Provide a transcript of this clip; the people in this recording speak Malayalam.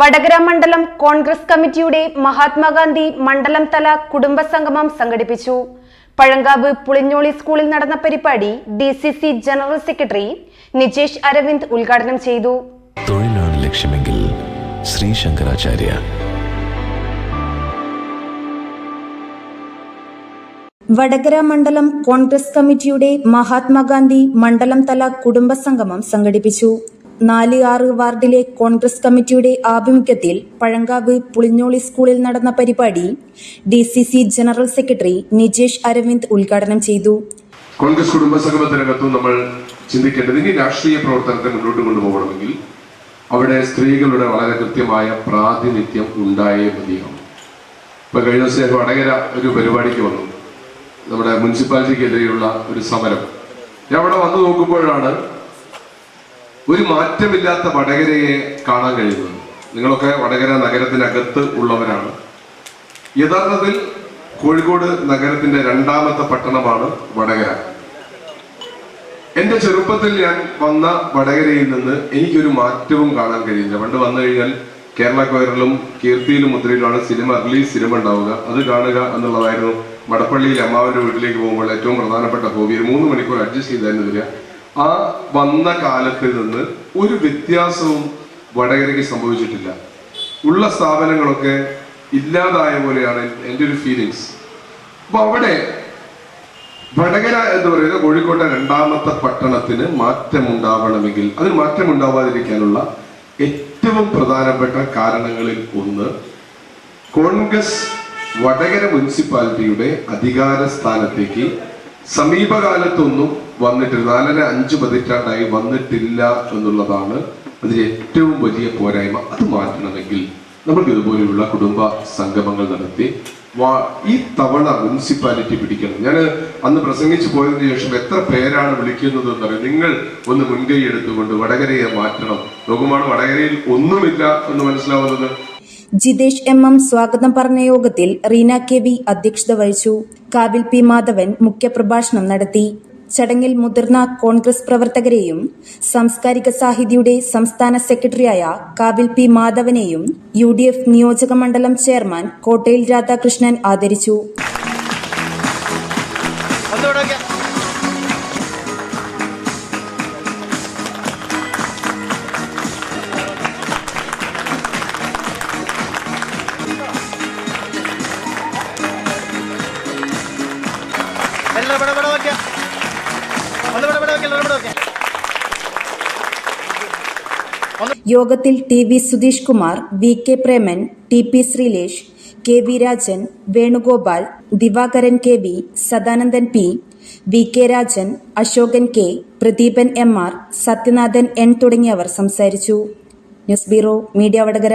വടകര മണ്ഡലം കോൺഗ്രസ് കമ്മിറ്റിയുടെ മഹാത്മാഗാന്ധി മണ്ഡലം തല കുടുംബസംഗമം സംഘടിപ്പിച്ചു. പഴങ്കാവ് പുളിഞ്ഞോളി സ്കൂളിൽ നടന്ന പരിപാടി D C C general secretary Nijesh Aravind ഉദ്ഘാടനം ചെയ്തു. തൊഴിലാണ് ലക്ഷ്യമെങ്കിൽ ശ്രീ ശങ്കരാചാര്യ. വടകര മണ്ഡലം കോൺഗ്രസ് കമ്മിറ്റിയുടെ മഹാത്മാഗാന്ധി മണ്ഡലം തല കുടുംബസംഗമം സംഘടിപ്പിച്ചു. നാല് ആറ് വാർഡിലെ കോൺഗ്രസ് കമ്മിറ്റിയുടെ ആഭിമുഖ്യത്തിൽ പഴങ്കാവ് പുളിഞ്ഞോളി സ്കൂളിൽ നടന്ന പരിപാടി D C C general secretary Nijesh Aravind ഉദ്ഘാടനം ചെയ്തു. കോൺഗ്രസ് കുടുംബ സംഗമത്തിനകത്തും നമ്മൾ ചിന്തിക്കേണ്ടത് ഇനി രാഷ്ട്രീയ പ്രവർത്തനത്തെ മുന്നോട്ട് കൊണ്ടുപോകണമെങ്കിൽ അവിടെ സ്ത്രീകളുടെ വളരെ കൃത്യമായ പ്രാതിനിധ്യം ഉണ്ടായേ മതിയാവും. ഇപ്പൊ കഴിഞ്ഞ ദിവസം വടകര ഒരു പരിപാടിക്ക് വന്നു. നമ്മുടെ മുനിസിപ്പാലിറ്റിക്കെതിരെയുള്ള ഒരു സമരം. ഞാൻ അവിടെ വന്നു നോക്കുമ്പോഴാണ് ഒരു മാറ്റമില്ലാത്ത വടകരയെ കാണാൻ കഴിയുന്നത്. നിങ്ങളൊക്കെ വടകര നഗരത്തിനകത്ത് ഉള്ളവരാണ്. യഥാർത്ഥത്തിൽ കോഴിക്കോട് നഗരത്തിന്റെ രണ്ടാമത്തെ പട്ടണമാണ് വടകര. എന്റെ ചെറുപ്പത്തിൽ ഞാൻ വന്ന വടകരയിൽ നിന്ന് എനിക്കൊരു മാറ്റവും കാണാൻ കഴിയില്ല. പണ്ട് വന്നു കഴിഞ്ഞാൽ കേരള കോയറിലും കീർത്തിയിലും മുദ്രയിലുമാണ് സിനിമ റിലീസ് സിനിമ ഉണ്ടാവുക. അത് കാണുക എന്നുള്ളതായിരുന്നു മടപ്പള്ളിയിൽ അമ്മാവന്റെ വീട്ടിലേക്ക് പോകുമ്പോൾ ഏറ്റവും പ്രധാനപ്പെട്ട ഹോബി. ഒരു മൂന്ന് മണിക്കൂർ അഡ്ജസ്റ്റ് ചെയ്തായിരുന്നു വരിക. ആ വന്ന കാലത്തിൽ നിന്ന് ഒരു വ്യത്യാസവും വടകരയ്ക്ക് സംഭവിച്ചിട്ടില്ല. ഉള്ള സ്ഥാപനങ്ങളൊക്കെ ഇല്ലാതായ പോലെയാണ് എന്റെ ഒരു ഫീലിങ്സ് അപ്പൊ അവിടെ വടകര എന്ന് പറയുന്നത് കോഴിക്കോട്ടെ രണ്ടാമത്തെ പട്ടണത്തിന് മാറ്റമുണ്ടാവണമെങ്കിൽ അതിന് മാറ്റമുണ്ടാവാതിരിക്കാനുള്ള ഏറ്റവും പ്രധാനപ്പെട്ട കാരണങ്ങളിൽ ഒന്ന് കോൺഗ്രസ് വടകര മുനിസിപ്പാലിറ്റിയുടെ അധികാര സ്ഥാനത്തേക്ക് സമീപകാലത്തൊന്നും വന്നിട്ടില്ല. നാലര അഞ്ച് പതിറ്റാണ്ടായി വന്നിട്ടില്ല എന്നുള്ളതാണ് അതിന് ഏറ്റവും വലിയ പോരായ്മ. അത് മാറ്റണമെങ്കിൽ നമുക്ക് ഇതുപോലെയുള്ള കുടുംബ സംഗമങ്ങൾ നടത്തി ഈ തവണ മുനിസിപ്പാലിറ്റി പിടിക്കണം. ഞാൻ അന്ന് പ്രസംഗിച്ചു പോയതിനു ശേഷം എത്ര പേരാണ് വിളിക്കുന്നത് എന്നറിയാം. നിങ്ങൾ ഒന്ന് മുൻകൈ എടുത്തുകൊണ്ട് വടകരയെ മാറ്റണം. നോക്കുമ്പോൾ വടകരയിൽ ഒന്നുമില്ല എന്ന് മനസ്സിലാവുന്നത്. ജിതേഷ് എം എം സ്വാഗതം പറഞ്ഞ യോഗത്തിൽ റീന കെ വി അധ്യക്ഷത വഹിച്ചു. കാവിൽ പി മാധവൻ മുഖ്യപ്രഭാഷണം നടത്തി. ചടങ്ങിൽ മുതിർന്ന കോൺഗ്രസ് പ്രവർത്തകരെയും സാംസ്കാരിക സാഹിതിയുടെ സംസ്ഥാന സെക്രട്ടറിയായ കാവിൽ പി മാധവനെയും യു ഡി എഫ് നിയോജക മണ്ഡലം ചെയർമാൻ കോട്ടയിൽ രാധാകൃഷ്ണൻ ആദരിച്ചു വെക്കാം. യോഗത്തിൽ T V Sudheesh Kumar V K Preman T P Sreelesh K V Rajan Venugopal Divakaran K V Sadanandan P V K Rajan Ashokan K Pradeepan M R Sathyanathan N തുടങ്ങിയവർ സംസാരിച്ചു. News bureau media Vadakara.